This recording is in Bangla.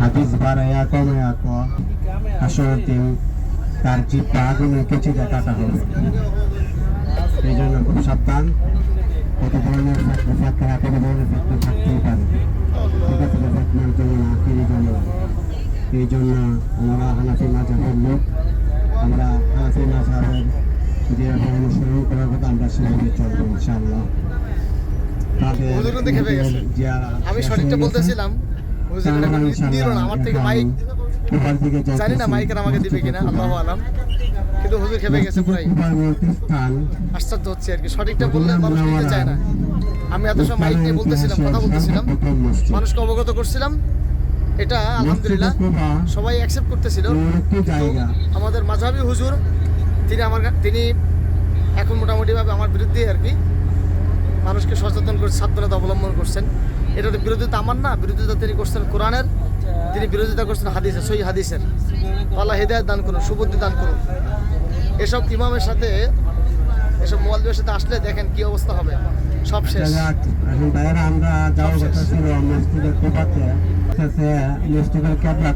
হাদিস বাড়াইয়া কমাইয়া ক। আসলে দিন তার জিপটা আগুনের কেচিতে কাটা হবে। এই জন্য খুব সাবধান। কত ধরনের ফ্যাক্টরি ফ্যাক্টরি কত ধরনের ফ্যাক্টরি থাকতেই পারে। ঠিক আছে ফ্যাক্টরির জন্য কিনি জন্য। এই জন্য আমরা হানাফি মাঝাবের লোক আমরা হানাফি মাঝাবের যেভাবে অনুসরণ করার কথা আমরা সেভাবে চলবো ইনশাআল্লাহ। তাদের। যারা আমি সঠিকটা বলতেছিলাম। না আমার থেকে মাইক জানি না মাইকের আমাকে দিবে কিনা আল্লাহ আলাম। কিন্তু হুজুর খেপে গেছে পুরাই আশ্চর্য হচ্ছে আর কি। সঠিকটা বললে মানুষ নিতে চায় না। আমি এত সময় মাইক নিয়ে বলতেছিলাম কথা বলতেছিলাম। মানুষকে অবগত করছিলাম। এটা আলহামদুলিল্লাহ সবাই অ্যাকসেপ্ট করতেছিল। আমাদের মাঝাবি হুজুর তিনি আমার তিনি এখন মোটামুটিভাবে আমার বিরুদ্ধে আর কি। মানুষকে সচেতন করে সাবধানতা অবলম্বন করছেন। এটা তো বিরোধিতা আমার না, বিরোধিতা তিনি করছেন কোরআনের, তিনি বিরোধিতা করছেন হাদিসের সই হাদিসের। আল্লাহ হেদায়ত দান করুন, সুবুদ্ধি দান করুন। এসব ইমামের সাথে, এসব মোয়ালদের সাথে আসলে দেখেন কি অবস্থা হবে। সব শেষ। আমরা